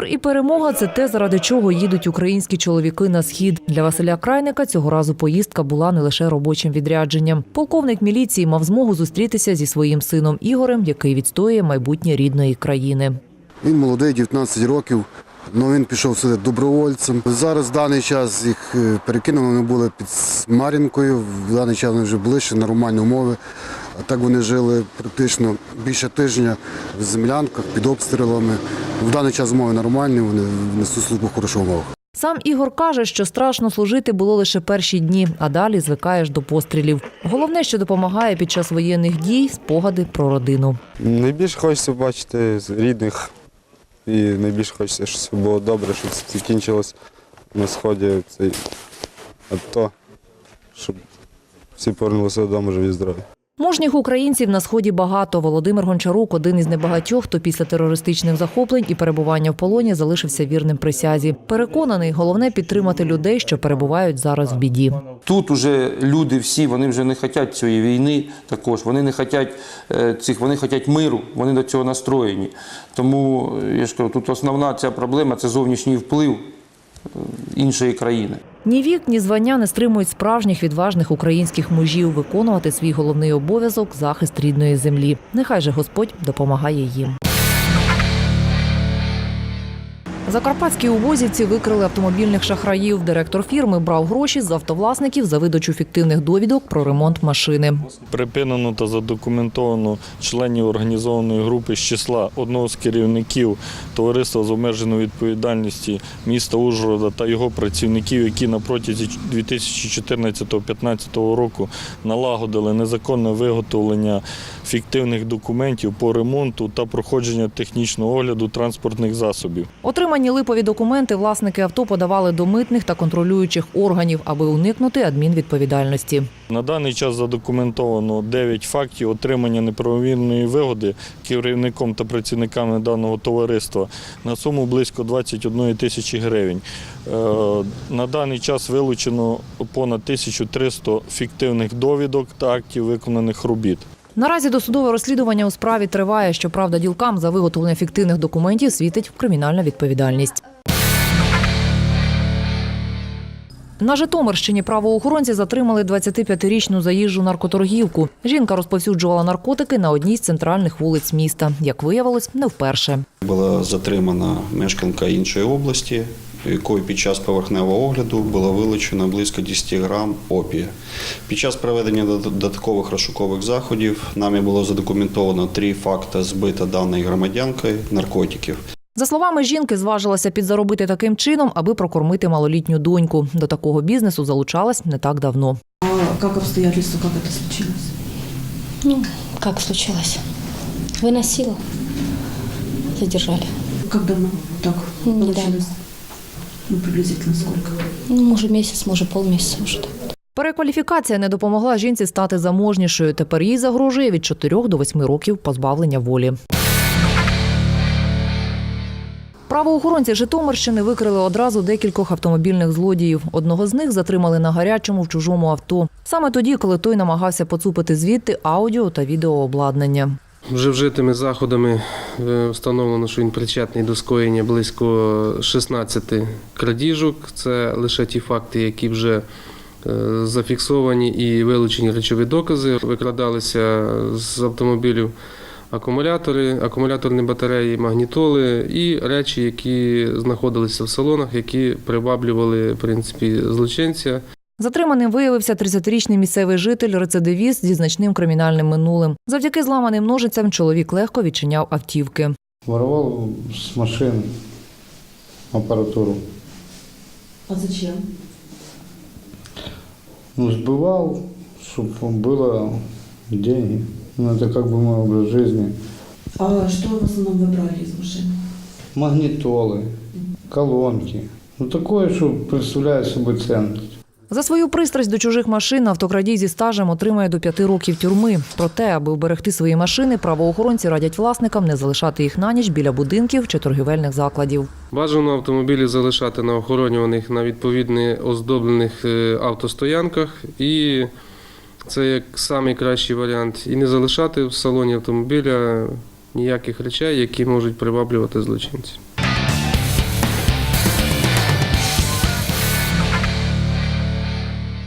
Мир і перемога це те, заради чого їдуть українські чоловіки на схід. Для Василя Крайника цього разу поїздка була не лише робочим відрядженням. Полковник міліції мав змогу зустрітися зі своїм сином Ігорем, який відстоює майбутнє рідної країни. Він молодий, 19 років. Ну, він пішов сюди добровольцем. Зараз в даний час їх е, перекинули, вони були під Мар'їнкою. В даний час вони вже ближче, нормальні умови. А так вони жили практично більше тижня в землянках під обстрілами. В даний час умови нормальні, вони несуть службу в хороших умовах. Сам Ігор каже, що страшно служити було лише перші дні, а далі звикаєш до пострілів. Головне, що допомагає під час воєнних дій, спогади про родину. Найбільше хочеться бачити рідних і найбільше хочеться, щоб все було добре, щоб це закінчилось на сході цей АТО, щоб всі повернулися додому живі здорові. Мужніх українців на сході багато. Володимир Гончарук один із небагатьох, хто після терористичних захоплень і перебування в полоні залишився вірним присязі. Переконаний, головне підтримати людей, що перебувають зараз в біді. Тут уже люди всі, вони вже не хочуть цієї війни також, вони не хочуть е, цих, вони хочуть миру, вони до цього настроєні. Тому е, я ж кажу, тут основна ця проблема це зовнішній вплив е, іншої країни. Ні вік, ні звання не стримують справжніх відважних українських мужів виконувати свій головний обов'язок захист рідної землі. Нехай же Господь допомагає їм. Закарпатські увозівці викрили автомобільних шахраїв. Директор фірми брав гроші з автовласників за видачу фіктивних довідок про ремонт машини. припинено та задокументовано членів організованої групи з числа одного з керівників товариства з обмеженою відповідальності міста Ужгорода та його працівників, які на протязі 2014-2015 року налагодили незаконне виготовлення фіктивних документів по ремонту та проходження технічного огляду транспортних засобів. Отримані липові документи власники авто подавали до митних та контролюючих органів, аби уникнути адмінвідповідальності. На даний час задокументовано 9 фактів отримання неправомірної вигоди керівником та працівниками даного товариства на суму близько 21 тисячі гривень. Е, На даний час вилучено понад 1300 фіктивних довідок та актів виконаних робіт. Наразі досудове розслідування у справі триває. Щоправда, ділкам за виготовлення фіктивних документів світить кримінальна відповідальність. На Житомирщині правоохоронці затримали 25-річну заїжджу наркоторгівку. Жінка розповсюджувала наркотики на одній з центральних вулиць міста. Як виявилось, не вперше. Була затримана мешканка іншої області, якої під час поверхневого огляду було вилучено близько 10 грам опія. Під час проведення додаткових розшукових заходів нами було задокументовано три факти збита даної громадянкою наркотиків. За словами жінки, зважилася підзаробити таким чином, аби прокормити малолітню доньку. До такого бізнесу залучалась не так давно. А как обстоятельства, как это случилось? Ну, как случилось? Выносила. Задержали. Как давно так Ну, недавно. Ну, приблизительно сколько? Ну, может, месяц, может, полмесяца уже. так. Перекваліфікація не допомогла жінці стати заможнішою. Тепер їй загрожує від 4 до 8 років позбавлення волі. Правоохоронці Житомирщини викрили одразу декількох автомобільних злодіїв. Одного з них затримали на гарячому в чужому авто. Саме тоді, коли той намагався поцупити звідти аудіо та відеообладнання. Вже вжитими заходами е, встановлено, що він причетний до скоєння близько 16 крадіжок. Це лише ті факти, які вже е, зафіксовані і вилучені речові докази. Викрадалися з автомобілів акумулятори, акумуляторні батареї, магнітоли і речі, які знаходилися в салонах, які приваблювали в принципі злочинця. Затриманим виявився 30-річний місцевий житель, рецидивіст зі значним кримінальним минулим. Завдяки зламаним ножицям чоловік легко відчиняв автівки. Воровал с машин аппаратуру. А зачем? Ну, сбывал, чтобы было деньги. Ну, это как бы мой образ жизни. А что в основном вы брали из машины? Магнитолы, колонки. Ну, такое, что представляет собой ценность. За свою пристрасть до чужих машин автокрадій зі стажем отримає до п'яти років тюрми. Проте, аби вберегти свої машини, правоохоронці радять власникам не залишати їх на ніч біля будинків чи торгівельних закладів. Бажано автомобілі залишати на охоронюваних на відповідно оздоблених е, автостоянках, і це як найкращий варіант. І не залишати в салоні автомобіля ніяких речей, які можуть приваблювати злочинців.